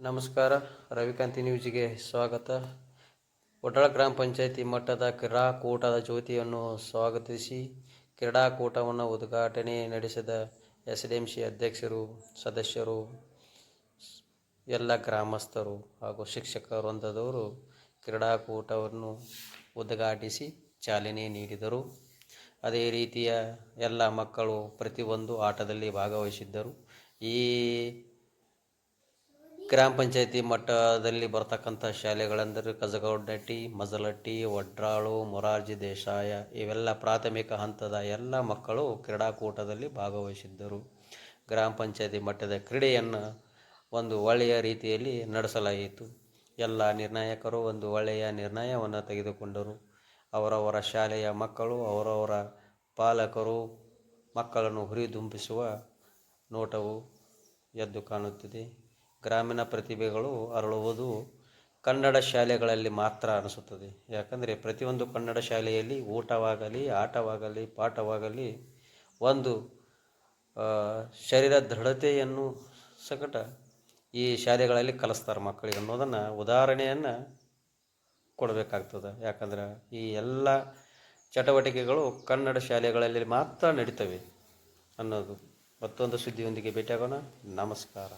ನಮಸ್ಕಾರ, ರವಿಕಾಂತಿ ನ್ಯೂಸ್ಗೆ ಸ್ವಾಗತ. ಒಡಳ ಗ್ರಾಮ ಪಂಚಾಯತಿ ಮಟ್ಟದ ಕ್ರೀಡಾಕೂಟದ ಜ್ಯೋತಿಯನ್ನು ಸ್ವಾಗತಿಸಿ ಕ್ರೀಡಾಕೂಟವನ್ನು ಉದ್ಘಾಟನೆ ನಡೆಸಿದ ಎಸ್ ಡಿ ಎಂ ಸಿ ಅಧ್ಯಕ್ಷರು, ಸದಸ್ಯರು, ಎಲ್ಲ ಗ್ರಾಮಸ್ಥರು ಹಾಗೂ ಶಿಕ್ಷಕ ಕ್ರೀಡಾಕೂಟವನ್ನು ಉದ್ಘಾಟಿಸಿ ಚಾಲನೆ ನೀಡಿದರು. ಅದೇ ರೀತಿಯ ಎಲ್ಲ ಮಕ್ಕಳು ಪ್ರತಿಯೊಂದು ಆಟದಲ್ಲಿ ಭಾಗವಹಿಸಿದ್ದರು. ಈ ಗ್ರಾಮ ಪಂಚಾಯತಿ ಮಟ್ಟದಲ್ಲಿ ಬರ್ತಕ್ಕಂಥ ಶಾಲೆಗಳೆಂದರೆ ಕಜಗೌಡಟ್ಟಿ ಮಜಲಟ್ಟಿ, ವಡ್ರಾಳು, ಮೊರಾರ್ಜಿ ದೇಶಾಯ ಇವೆಲ್ಲ ಪ್ರಾಥಮಿಕ ಹಂತದ ಎಲ್ಲ ಮಕ್ಕಳು ಕ್ರೀಡಾಕೂಟದಲ್ಲಿ ಭಾಗವಹಿಸಿದ್ದರು. ಗ್ರಾಮ ಪಂಚಾಯತಿ ಮಟ್ಟದ ಕ್ರೀಡೆಯನ್ನು ಒಂದು ಒಳ್ಳೆಯ ರೀತಿಯಲ್ಲಿ ನಡೆಸಲಾಯಿತು. ಎಲ್ಲ ನಿರ್ಣಾಯಕರು ಒಂದು ಒಳ್ಳೆಯ ನಿರ್ಣಯವನ್ನು ತೆಗೆದುಕೊಂಡರು. ಅವರವರ ಶಾಲೆಯ ಮಕ್ಕಳು, ಅವರವರ ಪಾಲಕರು ಮಕ್ಕಳನ್ನು ಹುರಿದುಂಬಿಸುವ ನೋಟವು ಎದ್ದು ಕಾಣುತ್ತಿದೆ. ಗ್ರಾಮೀಣ ಪ್ರತಿಭೆಗಳು ಅರಳುವುದು ಕನ್ನಡ ಶಾಲೆಗಳಲ್ಲಿ ಮಾತ್ರ ಅನಿಸುತ್ತದೆ. ಯಾಕಂದರೆ ಪ್ರತಿಯೊಂದು ಕನ್ನಡ ಶಾಲೆಯಲ್ಲಿ ಊಟವಾಗಲಿ, ಆಟವಾಗಲಿ, ಪಾಠವಾಗಲಿ ಒಂದು ಶರೀರ ದೃಢತೆಯನ್ನು ಸಕಟ ಈ ಶಾಲೆಗಳಲ್ಲಿ ಕಲಿಸ್ತಾರೆ ಮಕ್ಕಳಿಗೆ ಅನ್ನೋದನ್ನು ಉದಾಹರಣೆಯನ್ನು ಕೊಡಬೇಕಾಗ್ತದೆ. ಯಾಕಂದ್ರೆ ಈ ಎಲ್ಲ ಚಟುವಟಿಕೆಗಳು ಕನ್ನಡ ಶಾಲೆಗಳಲ್ಲಿ ಮಾತ್ರ ನಡೀತವೆ ಅನ್ನೋದು ಮತ್ತೊಂದು ಸುದ್ದಿಯೊಂದಿಗೆ ಭೇಟಿಯಾಗೋಣ. ನಮಸ್ಕಾರ.